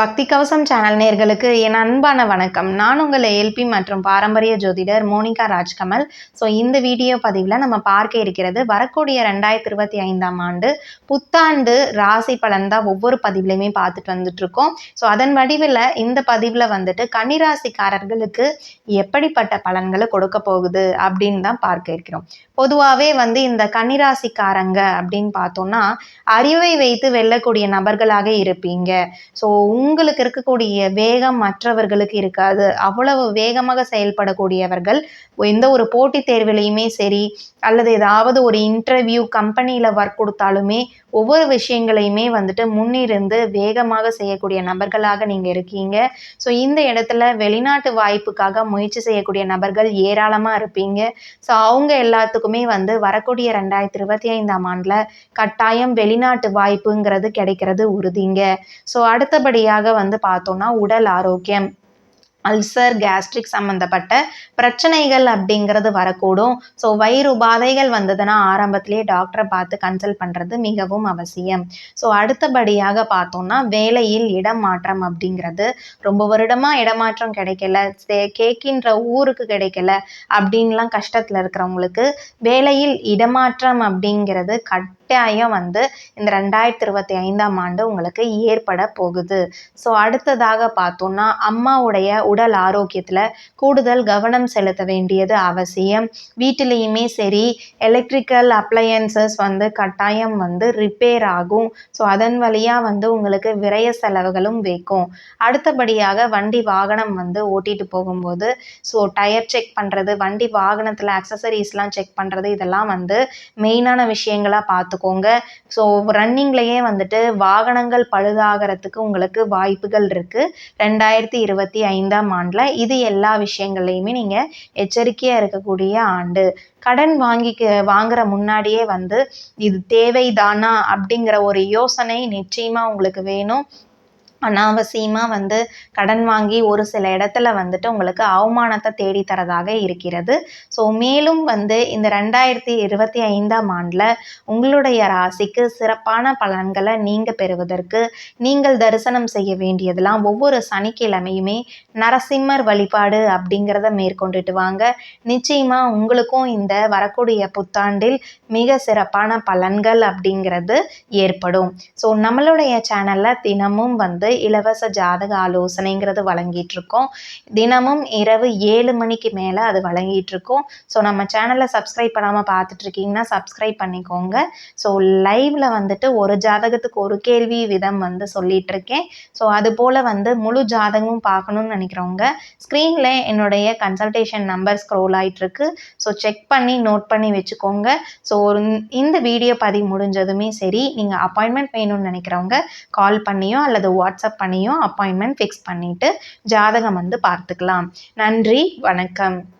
பக்தி கவசம் சேனல் நேர்களுக்கு என் அன்பான வணக்கம். நான் உங்கள் ஏல்பி மற்றும் பாரம்பரிய ஜோதிடர் மோனிகா ராஜ்கமல். ஸோ இந்த வீடியோ பதிவில் நம்ம பார்க்க இருக்கிறது வரக்கூடிய ரெண்டாயிரத்தி இருபத்தி ஐந்தாம் ஆண்டு புத்தாண்டு ராசி பலன் தான் ஒவ்வொரு பதிவுலையுமே பார்த்துட்டு வந்துட்ருக்கோம் ஸோ அதன் வடிவில் இந்த பதிவில் வந்துட்டு கன்னிராசிக்காரர்களுக்கு எப்படிப்பட்ட பலன்களை கொடுக்க போகுது அப்படின்னு தான் பார்க்க இருக்கிறோம். பொதுவாகவே வந்து இந்த கன்னிராசிக்காரங்க அப்படின்னு பார்த்தோம்னா அறிவை வைத்து வெல்லக்கூடிய நபர்களாக இருப்பீங்க. ஸோ உங்களுக்கு இருக்கக்கூடிய வேகம் மற்றவர்களுக்கு இருக்காது. அவ்வளவு வேகமாக செயல்படக்கூடியவர்கள் எந்த ஒரு போட்டித் தேர்விலையுமே சரி அல்லது ஏதாவது ஒரு இன்டர்வியூ கம்பெனியில் ஒர்க் கொடுத்தாலுமே ஒவ்வொரு விஷயங்களையுமே வந்துட்டு முன்னிருந்து வேகமாக செய்யக்கூடிய நபர்களாக நீங்கள் இருக்கீங்க. ஸோ இந்த இடத்துல வெளிநாட்டு வாய்ப்புக்காக முயற்சி செய்யக்கூடிய நபர்கள் ஏராளமாக இருப்பீங்க. ஸோ அவங்க எல்லாத்துக்குமே வந்து வரக்கூடிய ரெண்டாயிரத்தி இருபத்தி ஐந்தாம் ஆண்டில் கட்டாயம் வெளிநாட்டு வாய்ப்புங்கிறது கிடைக்கிறது உறுதிங்க. ஸோ அடுத்தபடியாக வந்து பார்த்தோன்னா உடல் ஆரோக்கியம் அல்சர் கேஸ்ட்ரிக் சம்மந்தப்பட்ட பிரச்சனைகள் அப்படிங்கிறது வரக்கூடும். ஸோ வயிறு உபாதைகள் வந்ததுன்னா ஆரம்பத்திலேயே டாக்டரை பார்த்து கன்சல்ட் பண்ணுறது மிகவும் அவசியம். ஸோ அடுத்தபடியாக பார்த்தோம்னா வேலையில் இடம் மாற்றம் அப்படிங்கிறது. ரொம்ப வருடமாக இடமாற்றம் கிடைக்கல கேட்கின்ற ஊருக்கு கிடைக்கல அப்படின்லாம் கஷ்டத்தில் இருக்கிறவங்களுக்கு வேலையில் இடமாற்றம் அப்படிங்கிறது கட் கட்டாயம் வந்து இந்த ரெண்டாயிரத்தி இருபத்தி ஐந்தாம் ஆண்டு உங்களுக்கு ஏற்பட போகுது. ஸோ அடுத்ததாக பார்த்தோம்னா அம்மாவுடைய உடல் ஆரோக்கியத்தில் கூடுதல் கவனம் செலுத்த வேண்டியது அவசியம். வீட்டிலையுமே சரி எலக்ட்ரிக்கல் அப்ளையன்சஸ் வந்து கட்டாயம் வந்து ரிப்பேர் ஆகும். ஸோ அதன் வழியாக வந்து உங்களுக்கு விரய செலவுகளும் வைக்கும். அடுத்தபடியாக வண்டி வாகனம் வந்து ஓட்டிட்டு போகும்போது ஸோ டயர் செக் பண்ணுறது வண்டி வாகனத்தில் அக்சசரிஸ்லாம் செக் பண்ணுறது இதெல்லாம் வந்து மெயினான விஷயங்களாக பார்த்துக்கோங்க. ஸோ ரன்னிங்லேயே வந்துட்டு வாகனங்கள் பழுதாகிறதுக்கு உங்களுக்கு வாய்ப்புகள் இருக்குது ரெண்டாயிரத்தி இருபத்தி ஐந்தாம் ஆண்டில் இது எல்லா விஷயங்கள்லையுமே நீங்கள் எச்சரிக்கையாக இருக்கக்கூடிய ஆண்டு. கடன் வாங்கிக்க வாங்குற முன்னாடியே வந்து இது தேவைதானா அப்படிங்கிற ஒரு யோசனை நிச்சயமாக உங்களுக்கு வேணும். அனாவசியமாக வந்து கடன் வாங்கி ஒரு சில இடத்துல வந்துட்டு உங்களுக்கு அவமானத்தை தேடித்தரதாக இருக்கிறது. ஸோ மேலும் வந்து இந்த ரெண்டாயிரத்தி இருபத்தி ஐந்தாம் ஆண்டில் உங்களுடைய ராசிக்கு சிறப்பான பலன்களை நீங்கள் பெறுவதற்கு நீங்கள் தரிசனம் செய்ய வேண்டியதெல்லாம் ஒவ்வொரு சனிக்கிழமையுமே நரசிம்மர் வழிபாடு அப்படிங்கிறத மேற்கொண்டுட்டு வாங்க. நிச்சயமாக உங்களுக்கும் இந்த வரக்கூடிய புத்தாண்டில் மிக சிறப்பான பலன்கள் அப்படிங்கிறது ஏற்படும். ஸோ நம்மளுடைய சேனலில் தினமும் வந்து இலவச ஜாதக ஆலோசனைங்கிறது வழங்கிட்டு இருக்கோம் தினமும் இரவு ஏழு மணிக்கு மேலே அது வழங்கிட்டு இருக்கோம் ஸோ நம்ம சேனலை சப்ஸ்கிரைப் பண்ணாமல் பார்த்துட்டு இருக்கீங்கன்னா சப்ஸ்கிரைப் பண்ணிக்கோங்க. ஸோ லைவ்ல வந்துட்டு ஒரு ஜாதகத்துக்கு ஒரு கேள்வி விதம் வந்து சொல்லிட்டு இருக்கேன் ஸோ அது போல் வந்து முழு ஜாதகமும் பார்க்கணும்னு நினைக்கிறவங்க ஸ்க்ரீனில் என்னுடைய கன்சல்டேஷன் நம்பர் ஸ்க்ரோல் ஆகிட்டு இருக்கு ஸோ செக் பண்ணி நோட் பண்ணி வச்சுக்கோங்க. ஸோ இந்த வீடியோ பதிவு முடிஞ்சதுமே சரி நீங்கள் அப்பாயின்மெண்ட் வேணும்னு நினைக்கிறவங்க கால் பண்ணியோ அல்லது வாட்ஸ்அப் வாட்ஸ்அப் பண்ணியும் அப்பாயின்மெண்ட் ஃபிக்ஸ் பண்ணிவிட்டு ஜாதகம் வந்து பார்த்துக்கலாம். நன்றி வணக்கம்.